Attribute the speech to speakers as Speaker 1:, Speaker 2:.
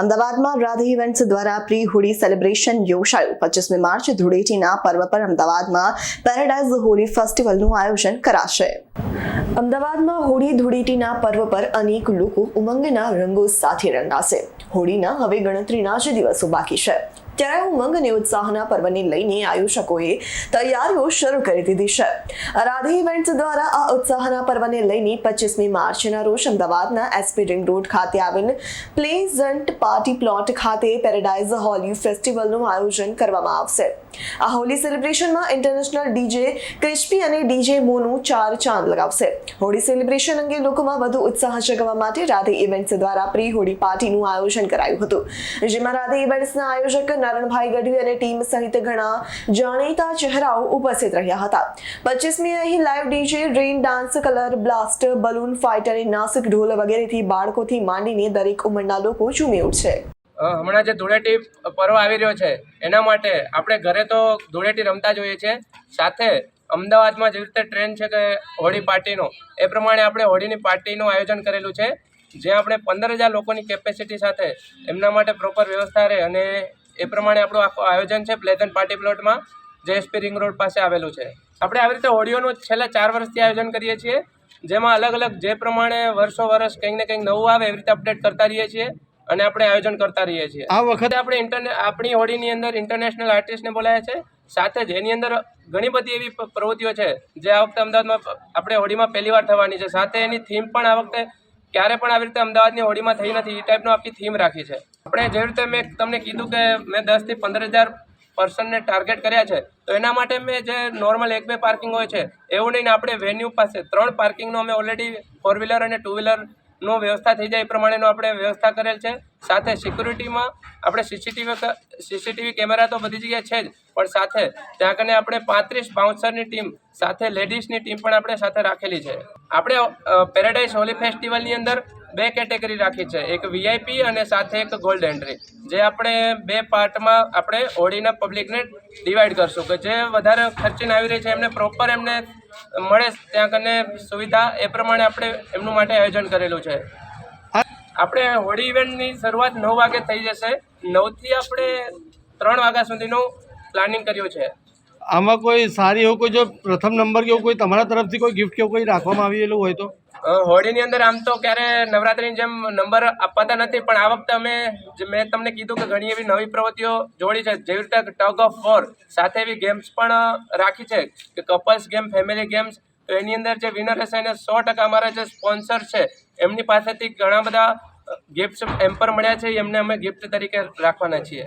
Speaker 1: અમદાવાદમાં રાધે ઇવેન્ટ્સ દ્વારા pre Holi celebration યોજાયું. પચીસમી માર્ચ ધૂળેટીના પર્વ પર અમદાવાદમાં પેરાડાઇઝ હોળી ફેસ્ટિવલનું આયોજન કરાશે. અમદાવાદમાં હોળી ધૂળેટીના પર્વ પર અનેક લોકો ઉમંગના રંગો સાથે રંગાશે. હોળીના હવે ગણતરીના જ દિવસો બાકી છે. ત્યારે ઉમંગ અને ઉત્સાહના પર્વને લઈને આયોજકોએ તૈયારીઓ શરૂ કરી દીધી છે. રાધે ઇવેન્ટ્સ દ્વારા આ ઉત્સાહના પર્વને લઈને પચીસમી માર્ચના રોજ અમદાવાદના એસપી રિંગ રોડ ખાતે આવેલ પ્લેઝન્ટ પાર્ટી પ્લોટ ખાતે પેરેડાઇઝ હોલી ફેસ્ટિવલનું આયોજન કરવામાં આવશે. આ હોલી સેલિબ્રેશનમાં ઇન્ટરનેશનલ ડીજે ક્રિસ્પી અને ડીજે મોનું ચાર ચાંદ લગાવશે. હોળી સેલિબ્રેશન અંગે લોકોમાં વધુ ઉત્સાહ જગાવવા માટે રાધે ઇવેન્ટ્સ દ્વારા પ્રી હોળી પાર્ટીનું આયોજન કરાયું હતું. જેમાં રાધે ઇવેન્ટ્સના આયોજક નારણભાઈ ગઢવી અને ટીમ સહિત ઘણા જાણીતા ચહેરાઓ ઉપસ્થિત રહ્યા હતા. પચીસમી અહીં live DJ rain dance colour blast balloon fight અને નાસિક ઢોલ વગેરેથી બાળકોથી માંડીને દરેક ઉંમરના લોકો ઝૂમી ઉઠશે.
Speaker 2: હમણાં જે ધૂળેટી પર્વ આવી રહ્યો છે, એના માટે આપણે ઘરે તો ધૂળેટી રમતા જોઈએ છે. સાથે અમદાવાદમાં જેવી રીતે ટ્રેન્ડ છે કે હોળી પાર્ટીનો, એ પ્રમાણે આપણે હોળીની પાર્ટીનું આયોજન કરેલું છે. જ્યાં આપણે પંદર હજાર લોકોની કેપેસિટી સાથે એમના માટે પ્રોપર વ્યવસ્થા રહે અને એ પ્રમાણે આપણું આખું આયોજન છે પ્લેઝન્ટ પાર્ટી પ્લોટમાં જે એસપી રિંગ રોડ પાસે આવેલું છે. આપણે આવી રીતે ઓડિયોનું છેલ્લા ચાર વર્ષથી આયોજન કરીએ છીએ જેમાં અલગ અલગ જે પ્રમાણે વર્ષો વર્ષ કંઈક ને કંઈક નવું આવે એવી રીતે અપડેટ કરતા રહીએ છીએ અને આપણે આયોજન કરતા રહીએ છીએ.
Speaker 3: આ વખતે
Speaker 2: આપણે ઇન્ટરને આપણી હોડીની અંદર ઇન્ટરનેશનલ આર્ટિસ્ટને બોલાયા છે સાથે જ એની અંદર ઘણી બધી એવી પ્રવૃત્તિઓ છે જે આ વખતે અમદાવાદમાં આપણે હોડીમાં પહેલી વાર થવાની છે. સાથે એની થીમ પણ આ વખતે ક્યારે પણ આવી રીતે અમદાવાદની હોડીમાં થઈ નથી એ ટાઈપનો આખી થીમ રાખી છે. આપણે જે રીતે મેં તમને કીધું કે મેં દસથી પંદર હજાર પર્સનને ટાર્ગેટ કર્યા છે, તો એના માટે મેં જે નોર્મલ એક બે પાર્કિંગ હોય છે, એવું નહીં આપણે વેન્યુ પાસે ત્રણ પાર્કિંગનો અમે ઓલરેડી ફોર વ્હીલર અને ટુ વ્હીલરનો વ્યવસ્થા થઈ જાય એ પ્રમાણેનો આપણે વ્યવસ્થા કરેલ છે. સાથે સિક્યુરિટીમાં આપણે સીસીટીવી સીસીટીવી કેમેરા તો બધી જગ્યાએ છે જ, પણ સાથે ત્યાં કને આપણે પાંત્રીસ બાઉન્સરની ટીમ સાથે લેડીઝની ટીમ પણ આપણે સાથે રાખેલી છે. આપણે પેરેડાઇઝ હોલી ફેસ્ટિવલની અંદર બે કેટેગરી રાખી છે. એક વીઆઈપી અને સાથે એક ગોલ્ડ એન્ટ્રી જે આપણે બે પાર્ટમાં આપણે હોળીના પબ્લિકને ડિવાઈડ કરશું કે જે વધારે ખર્ચીને આવી રહી છે, એમને પ્રોપર એમને મળે ત્યાં કને સુવિધા એ પ્રમાણે આપણે એમનું માટે આયોજન કરેલું છે. આપણે હોળી ઇવેન્ટની શરૂઆત નવ વાગે થઈ જશે. નવથી આપણે ત્રણ વાગ્યા સુધીનું પ્લાનિંગ કર્યું છે.
Speaker 3: આમાં કોઈ સારી એવું કોઈ જો પ્રથમ નંબર કે એવું કોઈ તમારા તરફથી કોઈ ગિફ્ટ કે કોઈ રાખવામાં આવેલું હોય તો?
Speaker 2: હોળીની અંદર આમ તો ક્યારે નવરાત્રિની જેમ નંબર અપાતા નથી, પણ આ વખતે અમે મેં તમને કીધું કે ઘણી એવી નવી પ્રવૃત્તિઓ જોડી છે, જેવી રીતે ટગ ઓફ વોર સાથે એવી ગેમ્સ પણ રાખી છે, કે કપલ્સ ગેમ ફેમિલી ગેમ્સ તો એની અંદર જે વિનર હશે એને સો ટકા અમારા જે સ્પોન્સર છે, એમની પાસેથી ઘણા બધા ગિફ્ટ એમ્પર મળ્યા છે, એમને અમે ગિફ્ટ તરીકે રાખવાના છીએ.